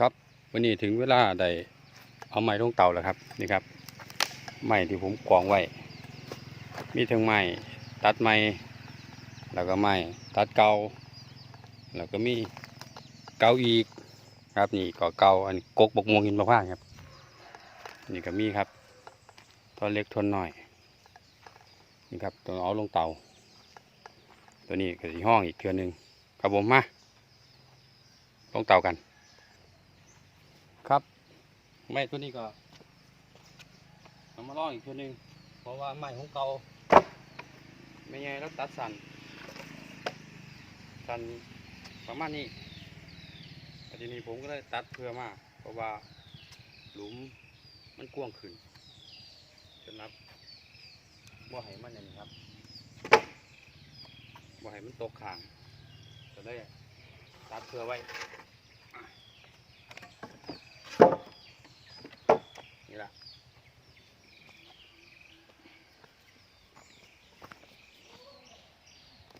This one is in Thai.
ครับวันนี้ถึงเวลาได้เอาไม้ลงเตาแล้วครับนี่ครับไม้ที่ผมกองไว้ มีทั้งไม้ตัดไม้แล้วก็ไม้ตัดเกาแล้วก็มีเกาอีกครับนี่ก็เกาอันกกบกม่วงหินมะพร้าวครับ นี่ก็มีครับทอนเล็กทอนน้อยนี่ครับตัวเอาลงเตา ตัวนี้ก็สีห้องอีกเทือนหนึ่งครับผมมาลงเตากัน ไม้ตัวนี้ก็เอามาลองอีกตัวหนึ่งเพราะว่าไม้ของเก่าไม่ไงแล้วตัดสันสันประมาณนี้ทีนี้ผมก็เลยตัดเพื่อมาเพราะว่าหลุมมันกว้างขึ้นสำหรับบ่ให้มันอย่างนี้ครับบ่ให้มันตกข้างก็เลยตัดเพื่อไว้